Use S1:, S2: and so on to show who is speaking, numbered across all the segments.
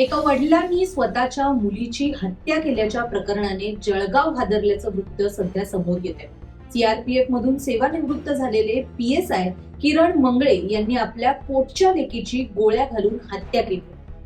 S1: एका वडिलांनी स्वतःच्या मुलीची हत्या केल्याच्या प्रकरणाने जळगाव हादरल्याचं वृत्त सध्या समोर येत आहे सीआरपीएफ मधून सेवानिवृत्त झालेले P S I Kiran Mangle यांनी आपल्या पोटच्या लेकीची गोळ्या घालून हत्या केली.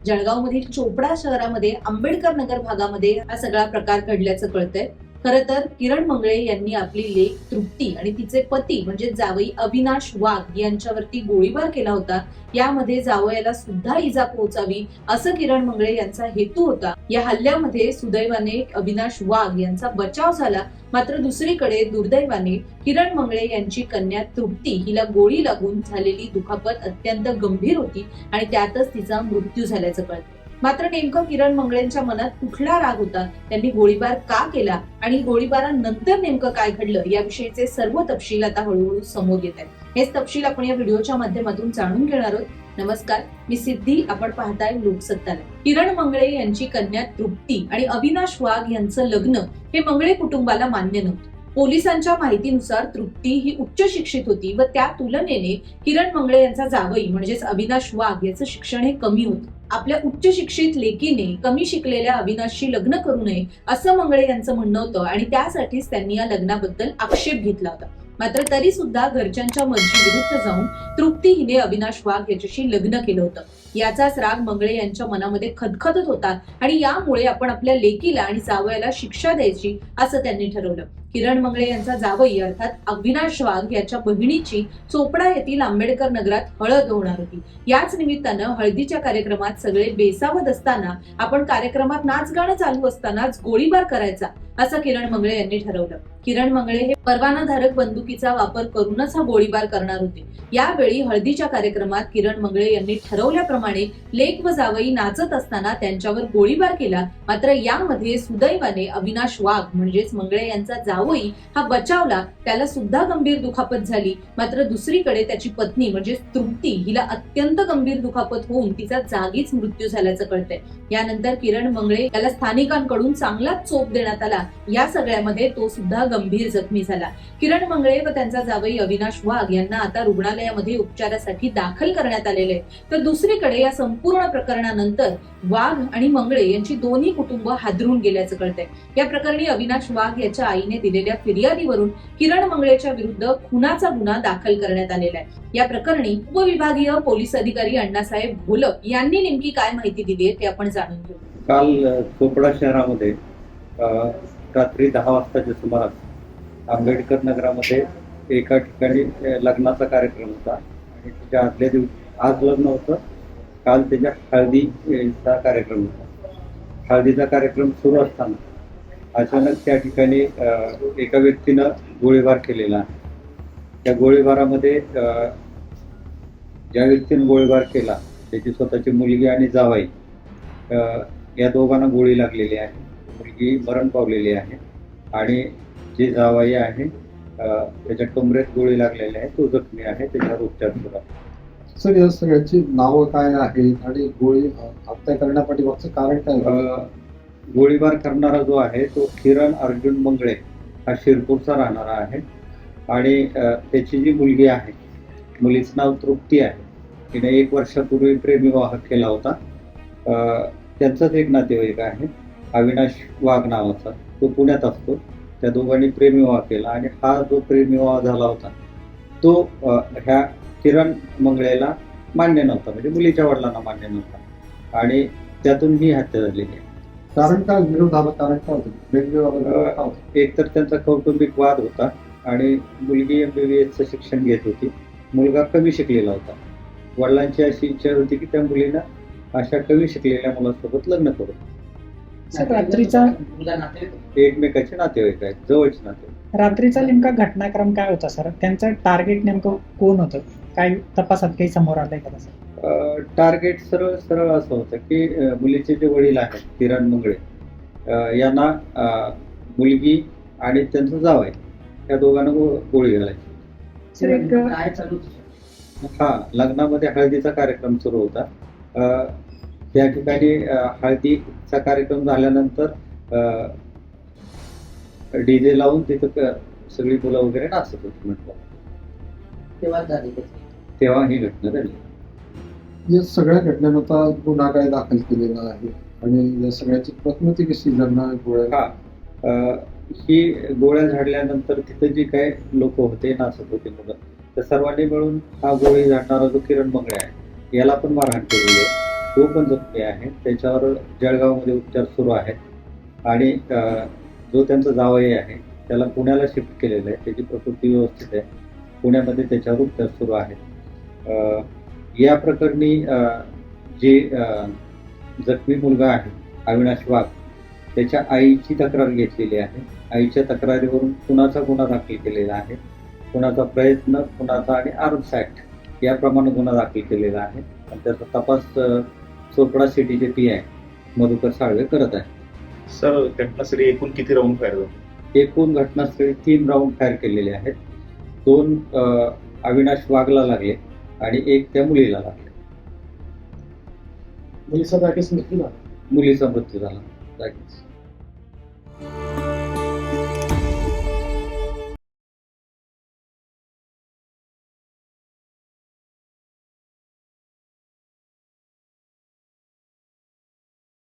S1: जळगावमधील चोपडा शहरामध्ये आंबेडकर नगर भागामध्ये हा सगळा प्रकार घडल्याचं कळतंय. खरं तर किरण मंगळे यांनी आपली लेख तृप्ती आणि तिचे पती म्हणजे जावई अविनाश वाघ यांच्यावरती गोळीबार केला होता. यामध्ये जावयाला सुद्धा इजा पोहोचावी असं किरण मंगळे यांचा हेतू होता. या हल्ल्यामध्ये सुदैवाने अविनाश वाघ यांचा बचाव झाला. मात्र दुसरीकडे दुर्दैवाने किरण मंगळे यांची कन्या तृप्ती हिला गोळी लागून झालेली दुखापत अत्यंत गंभीर होती आणि त्यातच तिचा मृत्यू झाल्याचं कळतं. मात्र नेमकं किरण मंगळेंच्या मनात कुठला राग होता? त्यांनी गोळीबार का केला? आणि गोळीबारानंतर नेमकं काय घडलं? याविषयीचे सर्व तपशील आता हळूहळू समोर येत आहेत. हेच तपशील आपण या व्हिडिओच्या माध्यमातून जाणून घेणार आहोत. नमस्कार मी सिद्धी. आपण पाहताय लोकसत्ताला. किरण मंगळे यांची कन्या तृप्ती आणि अविनाश वाघ यांचं लग्न हे मंगळे कुटुंबाला मान्य नव्हतं. पोलिसांच्या माहितीनुसार तृप्ती ही उच्च शिक्षित होती व त्या तुलनेने किरण मंगळे यांचा जावई म्हणजेच अविनाश वाघ याचं शिक्षण हे कमी होतं. आपल्या उच्च शिक्षित लेकीने कमी शिकलेल्या अविनाशशी लग्न करू नये असं मंगळे यांचं म्हणणं होतं आणि त्यासाठीच त्यांनी या लग्नाबद्दल आक्षेप घेतला होता. मात्र तरी सुद्धा घरच्यांच्या मर्जी विरुद्ध जाऊन तृप्ती हिने अविनाश वाघ याच्याशी लग्न केलं होतं. याचाच राग मंगळे यांच्या मनामध्ये खदखदत होता आणि यामुळे आपण आपल्या लेकीला आणि जावयाला शिक्षा द्यायची असं त्यांनी ठरवलं. किरण मंगळे यांचा जावई अर्थात अविनाश वाघ याच्या बहिणीची चोपडा येथील आंबेडकर नगरात हळद होणार होती. याच निमित्तानं हळदीच्या कार्यक्रमात सगळे बेसावत असताना आपण कार्यक्रमात नाच गाणं चालू असतानाच गोळीबार करायचा असं किरण मंगळे यांनी ठरवलं. किरण मंगळे हे परवानाधारक बंदुकीचा वापर करूनच हा गोळीबार करणार होते. यावेळी हळदीच्या कार्यक्रमात किरण मंगळे यांनी ठरवल्याप्रमाणे लेक व जावई नाचत असताना त्यांच्यावर गोळीबार केला मात्र यामध्ये सुदैवाने अविनाश वाघ म्हणजेच मंगळे यांचा जाव जावई हा बचावला त्याला सुद्धा गंभीर दुखापत झाली. मात्र दुसरीकडे त्याची पत्नी म्हणजे तृप्ती हिला अत्यंत गंभीर दुखापत होऊन तिचा जागीच मृत्यू झाल्याचं कळतंय. यानंतर किरण मंगळे याला स्थानिकांकडून चांगलाच चोप देण्यात आला. या सगळ्यामध्ये तो सुद्धा गंभीर जखमी झाला. किरण मंगळे व त्यांचा जावई अविनाश वाघ यांना आता रुग्णालयामध्ये उपचारासाठी दाखल करण्यात आलेले तर दुसरीकडे या संपूर्ण प्रकरणानंतर वाघ आणि मंगळे यांची दोन्ही कुटुंब हादरून गेल्याचं कळतंय. या प्रकरणी अविनाश वाघ याच्या आईने दिलेल्या फिर्यादीवरून किरण मंगळेच्या विरुद्ध खुनाचा गुन्हा दाखल करण्यात आलेला आहे. या प्रकरणी उपविभागीय पोलीस अधिकारी अण्णासाहेब भोलक यांनी नेमकी काय माहिती दिली आहे ते आपण जाणून घेऊ.
S2: काल चोपडा शहरामध्ये रात्री दहा वाजताच्या सुमारास आंबेडकर नगरामध्ये एका ठिकाणी लग्नाचा कार्यक्रम होता. आणि त्याच्या आदल्या दिवशी आज लग्न होतं. काल त्याच्या हळदीचा कार्यक्रम होता. हळदीचा कार्यक्रम सुरू असताना अचानक त्या ठिकाणी एका व्यक्तीनं गोळीबार केलेला. आहे त्या गोळीबारामध्ये ज्या व्यक्तीनं गोळीबार केला त्याची स्वतःची मुलगी आणि जावाई या दोघांना गोळी लागलेली आहे. मुलगी मरण पावलेली आहे आणि जे जावाई आहे त्याच्या कमरेत गोळी लागलेली आहे तो जखमी आहे त्याच्यावर उपचार सुरू आहे.
S3: सर या सगळ्याची नावं काय आहेत आणि गोळी हत्या करण्यापाठीमागचं कारण काय
S2: गोळीबार करणारा जो आहे तो किरण अर्जुन मंगळे हा शिरपूरचा राहणारा आहे. आणि त्याची जी मुलगी आहे मुलीचं नाव तृप्ती आहे. तिने एक वर्षापूर्वी प्रेमविवाह केला होता. त्यांचाच एक नातेवाईक आहे अविनाश वाघ नावाचा. तो पुण्यात असतो. त्या दोघांनी प्रेमविवाह केला आणि हा जो प्रेमविवाह झाला होता तो ह्या किरण मंगळेला मान्य नव्हता. म्हणजे मुलीच्या वडिलांना मान्य नव्हता. आणि त्यातून ही हत्या झालेली आहे.
S3: कारण काय? विरोध झाला कारण काय होतं? वेगवेगळं का होतं?
S2: एक तर त्यांचा कौटुंबिक वाद होता आणि मुलगी एम बी बी एसचं शिक्षण घेत होती. मुलगा कमी शिकलेला होता. वडिलांची अशी इच्छा होती की त्या मुलीनं अशा कमी शिकलेल्या मुलासोबत लग्न करू.
S4: सर रात्रीचा
S2: एकमेकाचे नातेवाईक आहेत जवळचे नातेवाईक.
S4: रात्रीचा नेमका घटनाक्रम काय होता सर? त्यांचं टार्गेट नेमकं कोण होतं? काय तपासात काही समोर आलंय का तसं
S2: टार्गेट सरळ सरळ असं होतं की मुलीचे जे वडील आहेत किरण मंगळे यांना मुलगी आणि त्यांचं जाव आहे त्या दोघांना गोळी घालायची. हा लग्नामध्ये हळदीचा कार्यक्रम सुरू होता. अ, त्या ठिकाणी हळदीचा कार्यक्रम झाल्यानंतर डीजे लावून तिथं क- सगळी मुलं वगैरे नाचत होती म्हटलं.
S5: तेव्हा झाली
S2: ही घटना घडली.
S3: या सगळ्या घटनेनं आता गुन्हा काय दाखल केलेला आहे? आणि या सगळ्याची प्रकृती कशी ज्यांना गोळ्या?
S2: हा. ही गोळ्या झाडल्यानंतर तिथे जे काही लोक होते नाचत होते मुलं तर सर्वांनी मिळून हा गोळी झाडणारा जो किरण मंगळे आहे याला पण मारहाण केलेली आहे. तो पण जखमी आहे. त्याच्यावर जळगावमध्ये उपचार सुरू आहेत. आणि जो त्यांचा जावई आहे त्याला पुण्याला शिफ्ट केलेलं आहे. त्याची प्रकृती व्यवस्थित आहे. पुण्यामध्ये त्याच्यावर उपचार सुरू आहेत. या प्रकरणी जे जखमी मुलगा आहे अविनाश वाघ त्याच्या आईची तक्रार घेतलेली आहे. आईच्या तक्रारीवरून खुनाचा गुन्हा दाखल केलेला आहे? खुनाचा प्रयत्न खुनाचा आणि आर्म्स ऍक्ट याप्रमाणे गुन्हा दाखल केलेला आहे. आणि त्याचा तपास चोपडा सिटीचे पी आय मधुकर साळवे करत आहे.
S5: सर घटनास्थळी एकूण किती राऊंड फायर झाले?
S2: एकूण घटनास्थळी तीन राऊंड फायर केलेले आहेत. दोन अविनाश वाघला लागले. आणि एक त्या मुलीला लागले.
S3: मुलीचा जागीच मृत्यू झाला.
S2: मुलीचा मृत्यू झाला. जागीच.